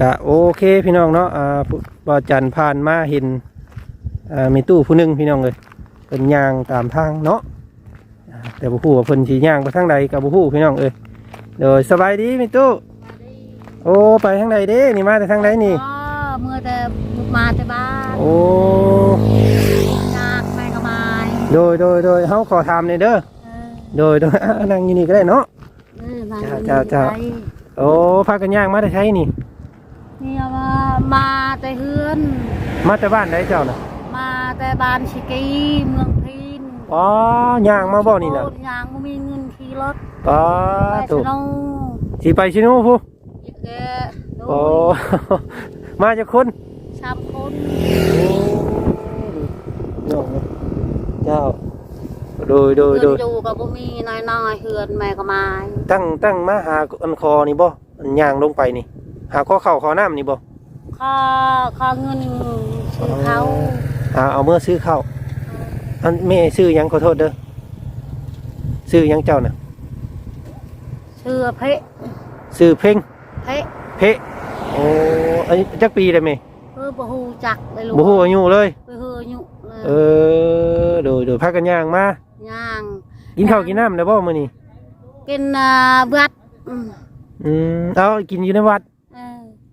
กะโอเคพี่น้องเนาะอ่าผู้บ่าวจันทร์ผ่านมาเห็นอ่ามีตู้ผู้หนึงพี่น้องเลยเป็นย่างตามทางเนาะอ่าแต่บ่ฮู้ว่าเพิ่นสิย่างไปทางใดก็บ่ฮู้พี่น้องเอ้ยโดยสบายดีมีตู้โอ้ไปทางใดเด้นี่มาแต่ทางใดนี่อ๋อเมื่อแต่มาแต่บ้านโอ้จากแม่ก็มาโดยโดยโดยเฮาขอถามหน่อยเด้อเออโดยโดยอะนั่งอยู่นี่ก็ได้เนาะเออมาเจ้าเจ้าไปโอ้พากันย่างมาแต่ใช้นี่เนี่ย มามาแต่เฮือน มาแต่บ้านได้เจ้าน่ะมาแต่บ้านชิกีเมืองพินอ๋อย่างมาบ่นี่น่ะโคตรยางบ่มีเงินขี่รถอ๋อไปถูสกนองสิไปชิโน่ผู้แกโอ้มาจากคนชามคนโอ้เจ้าโดยโดยโดเงิยนอยู่ก็บ่มีน้อยๆเฮือนแม่ก็มาตั้งตั้งมาหาอันคอนี่บ่อันย่างลงไปนี่ หาข้อเข่าข้อน้ำนี่บ่ ขอขอเงินชื่อเขาหาเอาเมื่อซื้อข้าวอันแม่ซื้อหยังขอโทษเด้อซื้อหยังเจ้าน่ะชื่อเพะซื้อเพ่งเพะเพะโอ้อันนี้จักปีได้ไหมเออบ่ฮู้จักเลยลูกบ่ฮู้อายุเลยไปเฮืออยู่เลยเออโดยโดยพากันย่างมาย่างกินข้าวกินน้ำได้บ่มื้อนี้กินอ่าเบัดอืมอืมเอากินอยู่ในวัด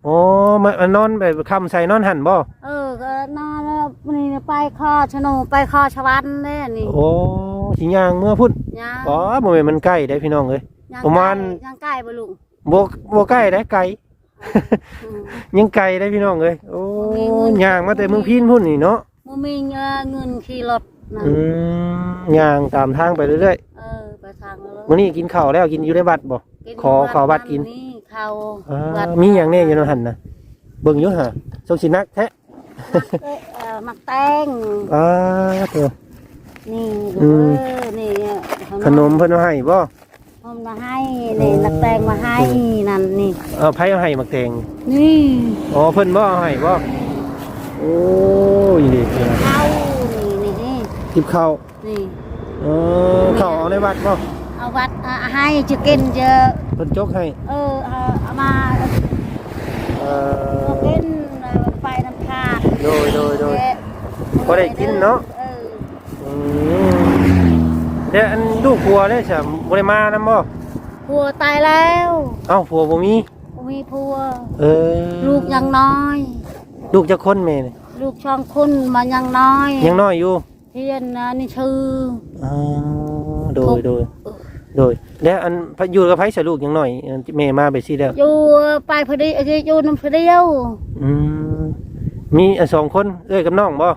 เออโอ้มานอนแบบคำใส่นอนหันบ่เออก็นอนแล้วนี่ไปคอชะโนไปคอชะวันเด้นี่โอ้สิย่างเมื่อพุ่นย่างอ๋อบ่แม่นมันใกล้ได้พี่น้องเอ้ย ย่างประมาณ ไก่ย่างไก่บ่ลุงบ่บ่ใกล้ได้ไกล อืม ยังไกลได้พี่น้องเอ้ยโอ้มีเงินย่างมาแต่เมืองพีนพุ่นนี่เนาะบ่มีเงินเงินขี่รถนะอืมย่างตามทางไปเรื่อยเออไปทางเลยๆมื้อนี้กินข้าวแล้วกินอยู่ในวัดบ่กินขอขอบัตรกินนี่ เขาอ่าบัตรมีหยังแน่อยู่ในหันน่ะเบิ่งอยู่หาสงสินักแท้เอ่อมักแตงอ่าเถอะ นี่อืมเออนี่ขนมเพิ่นเอาให้บ่เอามาให้นี่นักแตงมาให้นั่นนี่ เอาไผเอาให้มักแตงนี่อ๋อเพิ่นบ่เอาให้บ่โอ้ยดีเถอะเข้านี่นี่นี่ทิบข้าวนี่เออข้าวเอาในวัดบ่ เอาวัดอะให้จะกินจะเพิ่นจกให้ เออเอาเอามาเอเอาอกินเออไปน้ำขาดโดยโดยโดยเอ๊ะพอได้กินเนาะเอออืมเดี๋ยวอันลูกผัวได้ใช่บ่ได้มานํบ่ผัวตายแล้วเอ้าผัวบ่มี บ่มีผัวเออลูกยังน้อย ลูกจักคนแม่นี่ลูกช่องคุณมายังน้อยยังน้อยอยู่เพียนนะนี่ชื่อ อ๋อโดยโดย โดยแล้วอันพอยู่กับไผสลูกยังน้อยอันแม่มาไปสิแล้วอยู่ไปพอดีเอ้ยอยู่น้ำพอเดียวอืมมีอันสองคนเอ้ยกับน้องบ่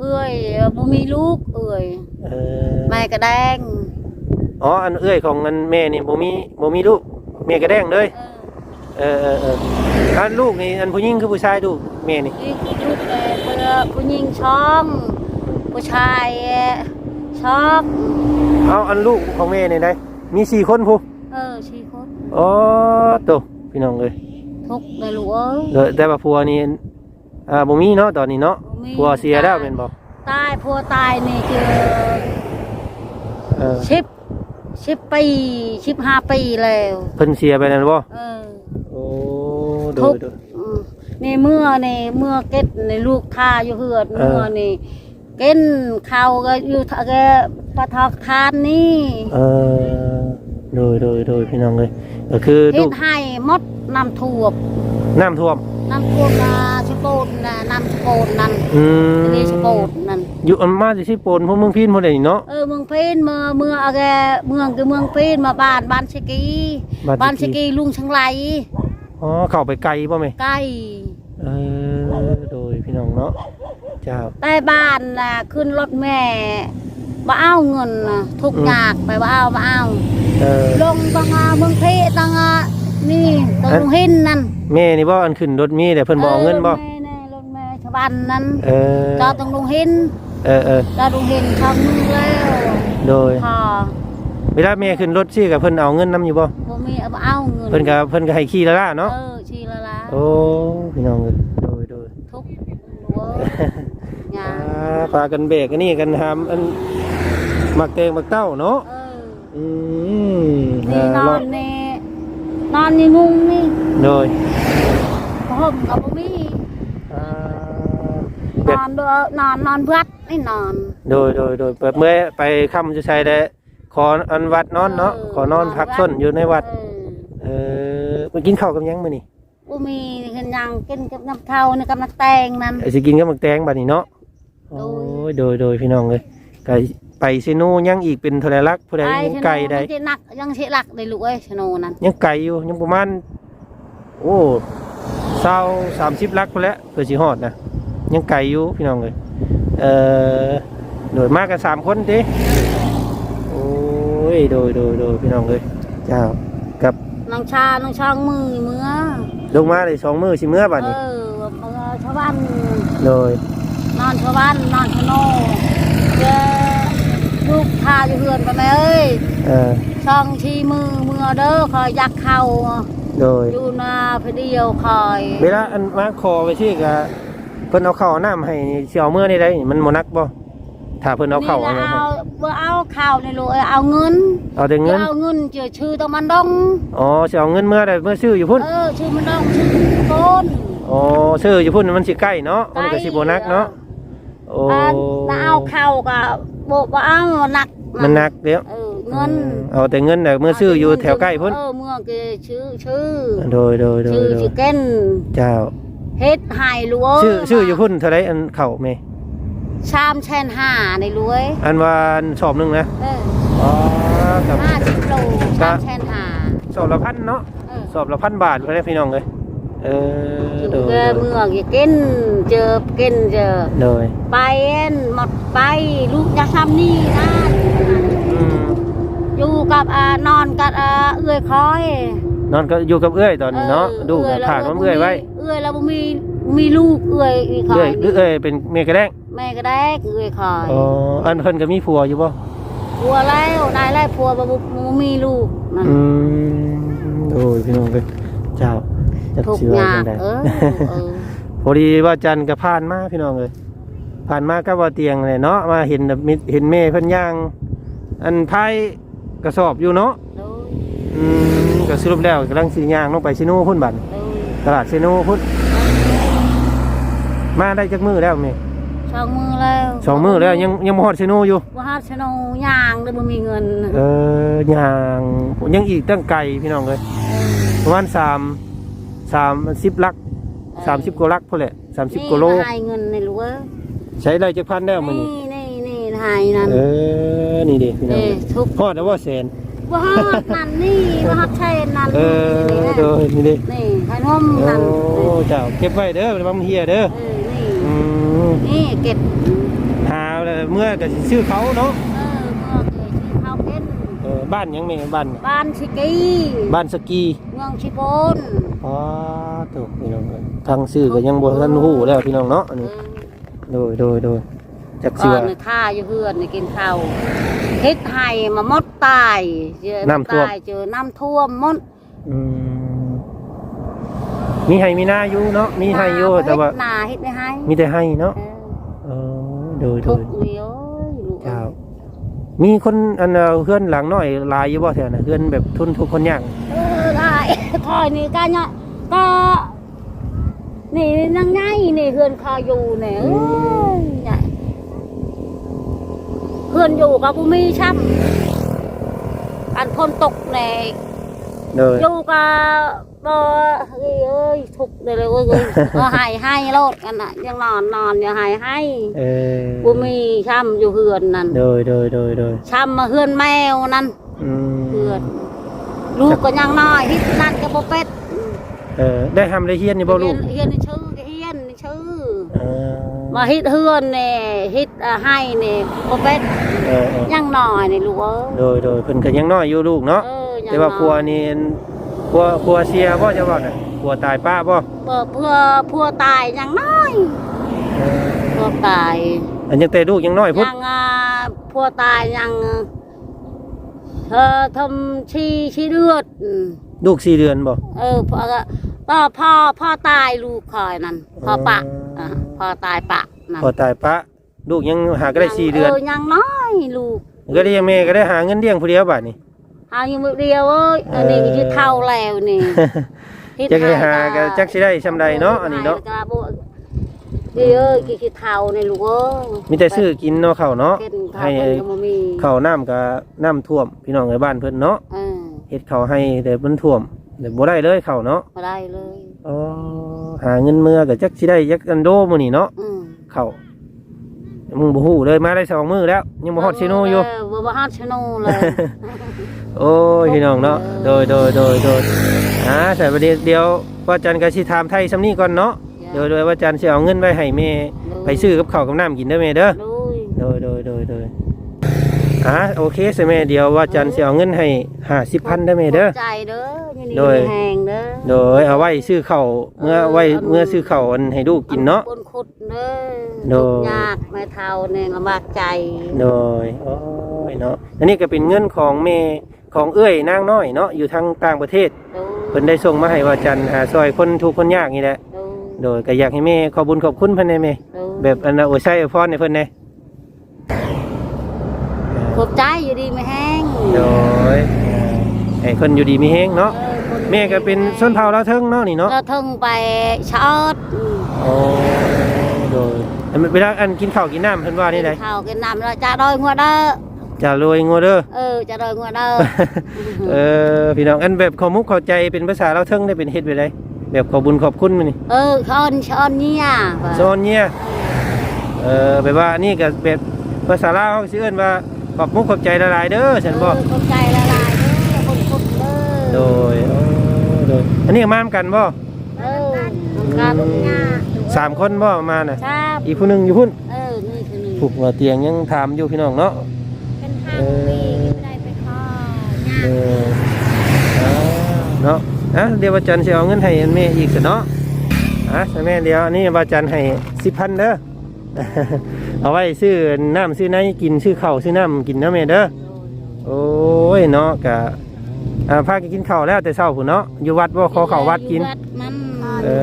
เอ้ยบ่มีลูกเอ้ยเออแม่กระแดงอ๋ออันเอ้ยของอันแม่นี่บ่มีบ่มีลูกแม่กระแดงเลยเออเออเออเอออันลูกนี่อันผู้หญิงคือผู้ชายลูกแม่นี่นี่ลูกเอ่อเพื่อผู้หญิงช่องผู้ชายเอ่อ ช่องเอาอันลูกของแม่นี่ได้ มีสี่คนผู้เออชีคนอ๋อโตพี่น้องเอ้ยทุกข์เลยลูกเอ้ย เด้อแต่ว่าผัวนี่อ่าบ่มีเนาะตอนนี้เนาะบ่มี ผัวเสียแล้วแม่นบ่ตายผัวตายนี่คือเออสิบสิบปีสิบห้าปีแล้ว เพิ่นเสียไปแล้วบ่เออ โอ้โดทุยกข์ โดย อืมนี่เมื่อนี่เมื่อเก็ดในลูกท่าอยู่เหือดเออ เมื่อนี่เกินข้าวก็อยู่ทะแกปะทอกทานนี่เออโดยโดยโดยพี่น้องเอ้ยก็คือเฮ็ลูดกให้หมดน้ำท่วมน้ำท่วม น้ำท่วมนาชะโปนนะน้ำชะโปนนั่นอืมนี่ชะโปนนั่นอยู่อันมาสิโปนพวกเมืองพีนพวกนี้เนาะ เออเมืองเพนเมืองเมืองอะไรเมืองคือเมืองเพนมาบ้านบ้านชะกีบ้านบ้านชะชะกีกี ลุงชังไหลอ๋อเข้าไปไกลบ่แม่ใกล้ เออโดยพี่น้องเนาะเจ้าใต้บ้านน่ะขึ้นรถแม่มาเอาเงินน่ะทุกอืมอยากไปว่าเอามาเอาเออลงตังอาเมืองเพตังอานี่ตังอันลุงหินนั่นแม่นี่บ่อันขึ้นรถมีแต่เพิ่นบ่เอาเงินบ่แม่แน่รถแม่ชาวบ้านนั้นเออเจ้าตังลุงหินเออเออเจ้าลุงหินทำมือแล้วโดยพอเวลาแม่ขึ้นรถสิกับเพิ่นเอาเงินนํอยู่บ่บ่มีเอามาเอาเงินเพิ่นก็เพิ่นก็ให้ขี่ละล่ะเนาะเออชีละละโอ้พี่น้องเอ้ยโดยโดยทุกหัวห ยาอ่าพากันเบรกอันนี้กันทำอันหมักแตงหมักเต้าเนาะเอออืมนี่นอ่าอนนี่นอนนี่มุงนี่โดยพอห่มก็บ่มีอ่านอนเด้อนอนนอนเบิดนี่นอน โดยโดยโดยเปิดเมื่อไปค่ำจะใช้ได้ขออันวัดนอนเนาะขอนอนพักส้นอยู่ในวัด เออเออไปกินข้าวกับหยังมื้อนี่บ่มีเห็นหยังกินกับน้ำเท่านี่กับน้ำแตงนั่นไอ้สิกินกับหมักแตงบัดนี้เนาะ โอ้ยโดยโดยพี่น้องเลยไก่ไปซิโนยังอีกเป็นเท่าไหรลักผู้ใดยังไก่ได้ยังสิหนักยังสิหลักได้ลูกเอ้ยชะโนนั่นยังไก่อยู่ยังประมาณโอ้เศร้าสามสิบลักไปแล้วเพื่อสิฮอดนะยังไก่อยู่พี่น้องเลยเออโดยมากกันสามคนติโอ้ยโดยโดยโดยพี่น้องเลยเจ้ากับน้องชาน้องช่องมือเมื่อลงมาเลยสองมือสิเมื่อบัดเอนี้อเมื่อชาวบ้านโดยน อนชาวบ้านนอนชะโนเจอลูกทาอยู่เฮือนไปไหมเอ้ยเออช่องชีมือเมื่อเด้อคอยยักเข้าโดยอยู่นาเพอเดียวคอยเวลาอันมาคอไปที่กะเพิ่นเอาข้าวเอาน้ำให้นี่สิเอาเมื่อนี่ได้มันบ่นักบ่ถ้าเพิ่นเอาข้าวเอานี่น้ำละให้เอาบ่เอาข้าวในลูกเอ้ยเอาเงิน เอาแต่เงินเอาเงินเจอชื่อต้องมันดงอ๋อสิเอาเงินเมื่อใดเมื่อซื้ออยู่พุ่นเออชื่อมันดงชื่อโกนอ๋อซื้ออยู่พุ่นมันสิใกล้เนาะมันก็สิบ่นักเนาะ โอ้อ่าแล้วเอาข้าวก็บ่บ่เอาหนักมันนักเดี๋ยวเออเงินเอาแต่เงินน่ะเมื่อซื้ออยู่แถวใกล้พุ่นเออเมื่อกี้ชื่อชื่อโดยโดยโดยชื่อโดชื่ยอเก้นเจ้าเฮ็ดไห้ลูกเอ้ยชื่อชื่ออยู่พุ่นเท่าไรอันเข่าแม่ชามแชนห้าในรวยอันว่าอันสอบหนึงนะเอออ๋อครับห้าสิบโลชามแชนห้าสอบละพันเนาะเออสอบละพันบาทก็ได้พี่น้องเลย เอออยู่โดยเกโดยเมืองอย่ากินเจอกินเจอโดยไปเอ็นหมดไปลูกอยากทำนี่นะอืมอยู่กับอ่านอนกับอ่าเอื้อยคอยนอนก็อยู่กับเอื้อยตอนนี้เนาะดูแล้วผ่านมันเอื้อยไว้เอื้อยแล้วบ่มีมีลูกเอื้อยอีกคอเอื้อยยหรือเอื้อยเป็นเมียกระแดงแม่ก็ได้เอื้อยคอยอ๋ออันเพิ่นก็มีผัวอยู่บ่ผัวแล้วนายแล้วผัวบ่บ่บ่มีลูกนั่นอืมโอ้ยพี่น้องเลยเจ้า จะทุกชื่อว่าย่าจังงไดเออเออพอดีว่าจันทร์ก็ผ่านมาพี่น้องเลยผ่านมาก็ว่าเตียงเลยเนาะมาเห็นแบบมิเห็นแม่เพิ่นย่าง อันพายกระสอบอยู่เนาะดูอืมก็สรุปแล้วกำลังสิย่างลงไปซิโน่พุ่นบัดดูตลาดซิโน่พุ่นมาได้จักมือแล้วแม่สองมือแล้วสองมือแล้วยังยังบ่ฮอดซิโน่อยู่ ว่าฮับชะโนย่างได้บ่มีเงินเออย่างยังอีกตั้งไกลพี่น้องเลยประมาณสาม สามสิบลักสามสิบกว่าลักพุ่นแหละสามสิบกว่าโลนี่ให้เงินในลูกเอ้ยใช้ได้จักพันแล้วมื้อนี้นี่นี่นี่ให้นั่นเออนี่ดิพี่น้องนี่ทุกฮอดแล้วว่าแสนว่าฮับนั่นนี่ว่าฮับใช่นั่นเออนี่เด้อนี่ดินี่ให้นมโอ้นั่นเจ้าเก็บไว้เด้อระวังเฮียเด้อเออนี่อืมนี่เก็บหาแล้วเมื่อก็สิซื้อเขาเนาะ บ้านหยังแม่บ้านบ้านชิกีบ้านสกีเมืองชิโปนอ๋อถูกพี่น้องเอ้ยทางซื้อก็ยังบ่ทันฮู้แล้วพี่น้องเนาะอันเอนี้อโดยโดยโดยจักก่เสืออนในท่าอยู่เพื่อนในกินข้าวเฮ็ดไห้มามดตายเจอน้ำท่วม ตายเจอน้ำท่วมมดอืมมีให้มีหน้าอยู่เนาะมีให้อยู่แต่ว่าเฮ็ดนาเฮ็ดไม่ให้มีแต่ให้เนาะเออเออโดยโดทุยกข์เดียวลูกเจ้า มีคนอันเอาเพื่อนหลังน้อยหลายอยู่บ่แถวน่ะเพื่อนแบบทุนทุกคนยากเออได้คอยนี่ก็เนี่ยก็นี่นางไงนี่เฮือนคอยอยู่เนี่ยเอ้ยเนี่ยเฮือนอยู่กับบุมีช่ำอันพ้นตกในโดยอยู่กั บบ่เอ้ยเอ้ยทุกข์เลยเลยเว้ยเอ้ยเออให้ให้โลดกันน่ะยังนอนนอนอย่าให้ให้เออบุมีช่ำอยู่เฮือนนั่นโดยโดยโดยโดยช่ำมาเฮือนแมวนั่นอืมเฮือนลูกก็ยังน้อยฮิตนั่นก็บ่เป็ดเออได้ทำได้เฮียนนี่บ่ลูกเฮียนในชื่อเฮียนในชื่อเออมาฮิตเฮือนเนี่ยฮิตอ่าให้เนี่ยบ่เป็ดเออเออยังน้อยนี่ลูกเอ้ยโดยโดยเพิ่นก็ยังน้อยอยู่ลูกเนาะเออยังแต่ว่าน้อยพัวนี่ พัวพัวเสียบ่จะว่าน่ะพัวตายป้าบ่เพื่อเพื่อเพื่อตายยังน้อยเออเพื่อตายอันยังแต่ลูกยังน้อยพุ่นยังอ่าพัวตายยังเธอทำชีชีเลือดอืมลูกสี่เดือนบ่ เออพ่อก็พ่อพ่อพ่อตายลูกคอยนั่นพ่อปะอ๋ออะพ่อตายปะนั่นพอตายป้าลูกยังหาก็ได้สี่เดือนยังน้อยลูกก็ได้ยังแม่ก็ได้หาเงินเลี้ยงผู้เดียวบัดนี้ หาอยู่มือเดียวเอ้ยอันนี้เออก็ชื่อเท่าแล้วนี่เฮ็ดจักให้หาให้ก็จักสิได้ซำใดเนาะอันนี้เนาะให้ก็บ่เดี๋ยวเอ้ยกี่ขี้เท่าในลูกเอ้ยมีแต่ซื้อกินเนาะข้าวเนาะกินข้าให้วเพิ่นก็บ่มีข้าวน้ำก็น้ำท่วม พี่น้องในบ้านเพิ่นเนาะเออเฮ็ดข้าวให้แต่มันท่วมเดี๋ยวบ่ได้เลยข้าวเนาะบ่ได้เลยอ๋อหาเงินเมื่อก็จักสิได้จักอันโดมื้อนี้เนาะอืมข้าวมึงบ่ฮู้เลยมาได้สองมื้อแล้ว ยังบ่ฮอดซิโนอยู่เบ่บ่ฮอดชิโนเลย โอ้ยพี่น้องเนาะโดยโดยโดยโดยอ่าแต่ประเดี๋ยวเดี๋ยวว่าจันทร์ก็สิถามไทยซำนี้ก่อนเนาะโดยโดยว่าจันทร์สิเอาเงินไว้ให้แม่ไปซื้อกับข้าวกับน้ำกินเด้อแม่เด้อโดยโดยโดยโดยโดยอ่าโอเคสิแม่เดี๋ยวว่าจันทร์สิเอาเงินให้50,000เด้อแม่เด้อขบใจเด้อยินดีโดยมีแหงเด้อโดยเอาไว้ซื้อข้าวเมื่อไว้เมื่อซื้อข้าวอันให้ลูกกินเนาะปนขุดเด้อโดยทุกข์ยากแม่เฒ่าเนี่ยลำบากใจ โดยโอ้ยเนาะอันนี้ก็เป็นเงินของแม่ ของเอื้อยนางน้อยเนาะอยู่ทางต่างประเทศโดยเพิ่นได้ส่งมาให้ว่าจันทร์หาซอยคนทุกข์คนยากนี่แหละ โดยโดยก็อยากให้แม่ขอบุญขอบคุณเพิ่นได้แม่โดยแบบอันน่ะโอ้ยใช่พรให้เพิ่นได้ขอบใจอยู่ดีไม่แห้งโดยให้เพิ่นอยู่ดีมีแฮงเนาะเออคนแม่ก็เป็นส้นเผาลาวเทิงเนาะนี่เนาะเราทึงไปชอดอืมโอ้โดยอันเวลาอันกินข้าวกินน้ำเพิ่นว่านี่ไดกิข้าวกินน้ำเราจะโดยงัวเด้อ จะรวยงัวเด้อ เออจะโดยงัวเด้อ เออพี่น้องอันแบบขอมุกเข้าใจเป็นภาษาลาวเทิงได้เป็นเฮ็ดไปได้แบบขอบุญขอบคุณมื้อนี่ เออชอนชอนเนี่ยโซนเนี่ยเออแบบว่านี่ก็แบบภาษาลาวเขาสิเอิ้นว่าขอบมุกขอบใจละลายเด้อฉันบอกเขอบใจละลายเด้อคนคุดเด้อโดยโอ้โดยอันนี้มามกันบ่เออทำการทุกอย่างสามคนบ่มาน่ะครับอีกผู้หนึงอยู่พุ่นเออนี่คือนี่ผูกว่าเตียงยังถามอยู่พี่น้องเนาะ เป็นห้างปีไม่ได้ไปข้อเอออ่าเนาะอะเดี๋ยวว่าจันทร์สิเอาเงินให้อันแม่อีกซะเนาะอะใช่แม่เดี๋ยวอันนี้ว่าจันทร์ให้10,000เด้อ เอาไว้ซื้อน้ำซื้อไหนกินซื้อข้าวซื้อน้ำกินเนาะแม่เด้อ โอ้ยเนาะกะอ่าพากันกินข้าวแล้วแต่เช้าพุ่นเนาะอยู่วัดบ่ขอข้าววัดกินวัดมันเออ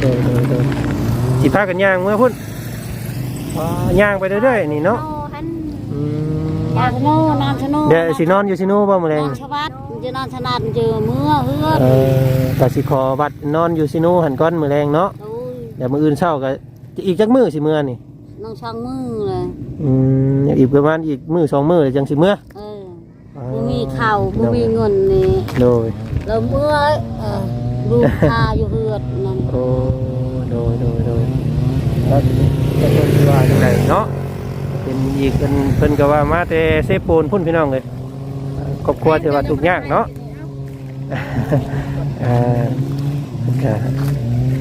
โดยโดยโดยสิพากันย่างเมื่อพุ่นว้าย่างไปเรื่อยๆนี่เนาะอื มน้ำชะโนน้ำชะโนเดี๋ยวสินอนอยู่สิโน่บ่มื้อแรงน้ำชะวัดจะนอนชะนัดเจอเมื่อเฮือดเออก็สิขอวัดนอนอยู่สิโน่หันก้อนมื้อแรงเนาะโอ้ยเดี๋ยวมื้ออื่นเช้าก็อีกจักมื้อสิมื้อนี่น้องช่างมือเลยอืมอีกประมาณอีกมื้อสองมื้อจังสิมื้อเออบ่มีข้าวบ่มีเงินนี่โดย แล้วเมื่อเออลูกพาอยู่เฮือดนั่น โอ้โดยโดยโดยแล้วจะเป็นที่ว่าจังไดเนาะเป็น อีกเป็นเพิ่นก็ว่ามาแต่เซโปนพุ่นพี่น้องเลยครอบครัวถือว่าทุกข์ยากเนาะอ่าก็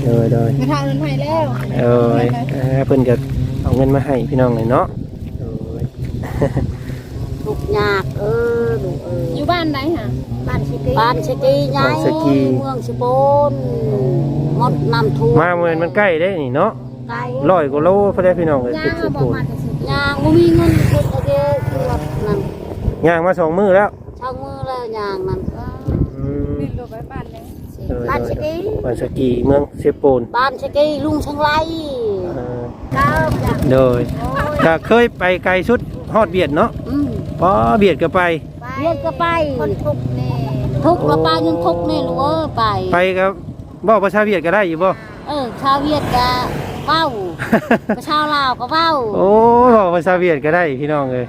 โดยโดยมาทางเงินให้แล้วโดยอ่าเพิ่นก็เอาเงินมาให้พี่น้องเลยเนาะโดยทุกข์ยากเออลูกเอออยู่บ้านไหนฮะบ้านชิกีบ้านสกีใหญ่เมืองสปนหมดน้ำท่วมมาเมื่อมันใกล้ได้นี่เนาะไกลร้อยกว่าโลพอได้พี่น้องเลยยาติดสุบโขอกนมาแต่ บ่มีเงินคุดอะไรคือว่านั่นย่างมาสองมื้อแล้วช่างมือแล้วยางนั่นอืมบินลงไปบ้านเลยโดยบ้านโดสยกีบ้านสกีเมืองเซโปนบ้านสกีลุงช่างไรเออก้าวจากโดยก็เคยไปไกลสุดฮอดเบียดเนาะอืมพอเบียดก็ไป เรียนก็ไปคนทุกข์นี่ทุกข์ละไปยังทุกข์นี่ลูกเออไป ไปกับบอกภาษาเวียดก็ได้อยู่บ่เออชาวเวียดก็ เว้าชาวลาวก็เว้าโอ้บอกภาษาเวียดก็ได้พี่น้องเลย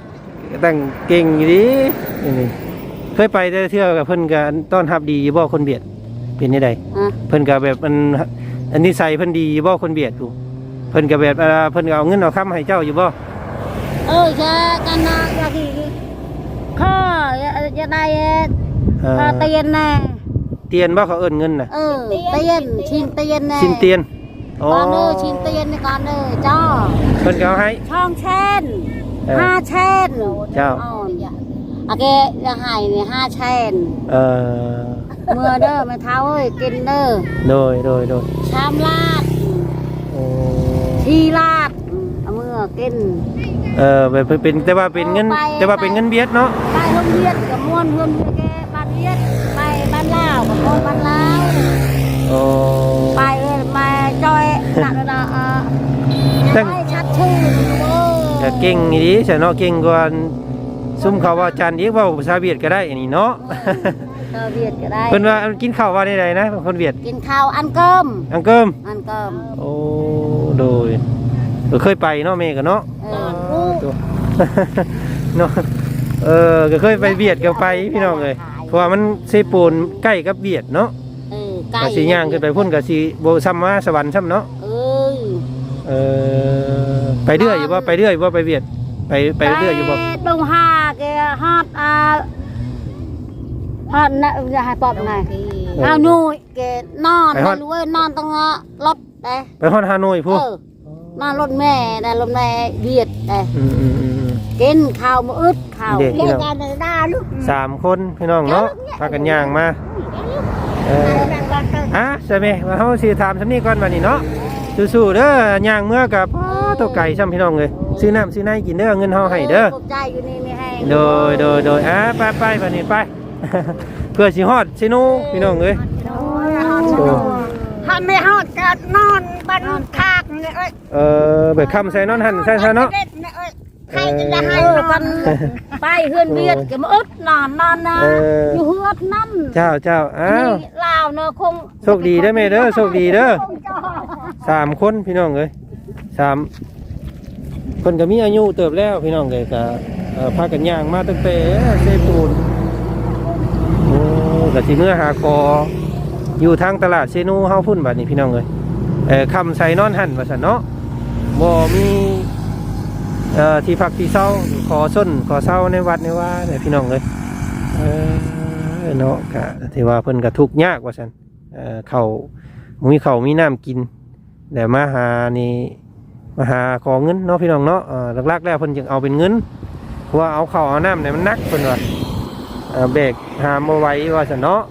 ตั้งเก่งอยู่ดีนี่เคยไปแต่เที่ยวกับเพิ่นก็ต้อนรับดีอยู่บ่คนเบียดเป็นยังไงอะเพิ่นก็แบบมันอันนี้ใส่เพิ่นดีอยู่บ่คนเบียดอยู่เพิ่นก็แบบเอ่อเพิ่นก็เอาเงินเอาค้ำให้เจ้าอยู่บ่เออจะกันนะอยากอีกข้อจะได้เอ่อข้อเตียนแน่เตียนบ่เขาเอิ้นเงินน่ะเออเตียนชินเตียนแน่สินเตียน อ๋อก่อนเด้อชินเตียนนี่ก่อนเด้อจ้าเพิ่นก็เอาให้ ช่องเช่นเออห้าเช่นเจ้า อ่อนโอเคจะให้นี่ห้าเช่นเอ่อเมื่อเด้อไม่เท้าเอ้ยกินเด้อโดยโดยโดยชามลาดโอ้ทีลาดเอามื่อกิน เออแบบเป็นแต่ว่าเป็นเงินไป แต่ว่าเป็นเงินเบียดเนาะไปโรงเรียนกับม่วนเพื่อนแกบ้านเรียนไปบ้านลาวกับพ่อบ้านลาวโอ้ ตั้งให้ชัดชื่อโอ้แต่เก่งอีดีใช่เนาะเก่งกว่าซุ่มเขาว่าจันอีกเว่าภาษาเวียดก็ได้อันนี้เนาะแต่ก็เวียดก็ได้ เพิ่นว่ากินข้าวว่าได้ๆนะคนเวียดกินข้าวอันเกิมอังเกิมอันเกิมโอ้โดยเออเคยไปเนาะแม่ก็เนาะเออตัว เนาะเออก็เคยไปเบียดก็ไปพี่น้องเลยเพราะว่ามันเซปูนใกล้กับเบียดเนาะเออไก่ก็สิย่างขึ้นไปพุ่นก็สิบ่ซ้ำมาสวรรค์ซ้ำเนาะเออ เออไปเรื่อยอยู่บ่ไปเรื่อยอยู่บ่ไปเบียด ไปไปเรื่อยอยู่บ่แต่ดงหาแกฮอดอ่าฮอดนะจะให้ปอบไงเอาหนุ่ยแกนอนนะลูกเอ้ยนอนตรงรถได้ไปฮอดฮานอยเอพุ่นอนอนรถแม่ได้รถแม่เบียดได้อืมอืมอืมกินข้าวมื้ออึดข้าวเด็กเรียกกันได้ลูกสามคนพี่น้องเนาะพากันย่างมาเอออะใช่ไหมมาเฮาสิถามซำนี้ก่อนบัดนี้เนาะ สู้ๆเด้อย่างเมื่อกับอ้อตัวไก่ซ้ำพี่น้องเลยซื้อน้ำซื้อในกินเด้อเงินเฮาให้เด้อขอบใจอยู่นี่ไม่ให้โดยโดยโดยอะไปไปไปนี่ไปเพื่อสิฮอดสิหนูพี่น้องเอ้ยโอ้ถ้าไม่ฮอดก็นอนบ้านคากเนี่ยเอ้ยเออเบิดคำใส่นอนหันใส่ซะเนาะ ด็ดเนี่ยเอ้ยใครจะได้ให้เออนอกันนไปเฮือนเบียดก็มาอึดนอนนอนนะเออ อยู่เฮือดนั่นเจ้าเจ้าอ้าว นี่ลาวเนอะคงโชคดีเด้อแม่เด้อโชคดีเด้อ สามคนพี่น้องเอ้ยสามคนก็มีอายุเติบแล้วพี่น้องเอ้ยก็เอ่อพากันย่างมาตั้งแต่เซปูนโอ้ก็สิเมื่อหาคออยู่ทางตลาดเซนูเฮาพุ่นบัดนี้พี่น้องเอ้ยเออคำใส่นอนหันว่าซั่นเนาะบ่มีเอ่อ ที่พักที่เศร้าขอส้นขอเศร้าในวัดในว่าเนี่ยพี่น้องเลยเออเนาะกะที่ว่าเพิ่นก็ทุกยากว่าซั่นเอ่อเขามีเขามีน้ำกินแต่มาหานี่มาหาขอเงินเนาะพี่น้องเนาะหลักๆแล้วเพิ่นจึงเอาเป็นเงินเพราะว่าเอาข้าเอาน้ำเนี่ยมันนักเพิ่นว่าเบรกหามบ่ไว้ว่าซั่นเนาะ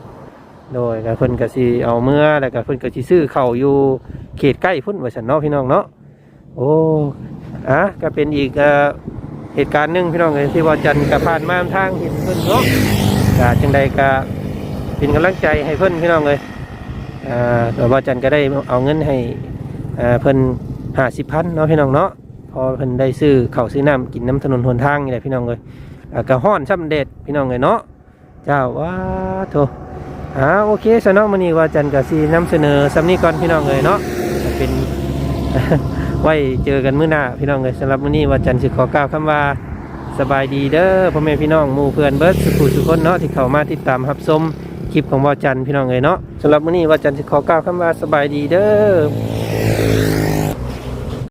โดยก็เพิ่นก็สิเอาเมื่อแล้วก็เพิ่นก็สิซื้อเข้าอยู่เขตใกล้พุ่นว่าซั่นเนาะพี่น้องเนาะโอ้ อะก็เป็นอีกเอเหตุการณ์หนึ่งพี่น้องเลยที่ว่าจันทร์กับผ่านมาทางเห็นเพิ่นเนาะกะจังใดก็เป็นกำลังใจให้เพิ่นพี่น้องเลยอ่าแต่ว่าจันก็ได้เอาเงินให้อ่าเพิ่นห้าสิบพันเนาะพี่น้องเนาะพอเพิ่นได้ซื้อเข้าซื้อน้ำกินน้ำถนนหนทางนี่แหละพี่น้องเลยอ่าก็ฮ้อนช่ำเด็ดพี่น้องเลยเนาะเจ้าว้าโถอ่าโอเคสนอมื้อนี้ว่าจันทร์ก็สินำเสนอสำนี้ก่อนพี่น้องเลยเนาะเป็น ไว้เจอกันมื้อหน้าพี่น้องเลยสำหรับมื้อนี้ว่าจันทร์สิขอกล่าวคำว่าสบายดีเด้อพ่อแม่พี่น้องหมู่เพื่อนเบิร์ดสุขุสุขคนเนาะที่เข้ามาติดตามรับชมคลิปของว่าจันทร์พี่น้องเลยเนาะสำหรับมื้อนี้ว่าจันทร์สิขอกล่าวคำว่าสบายดีเด้อ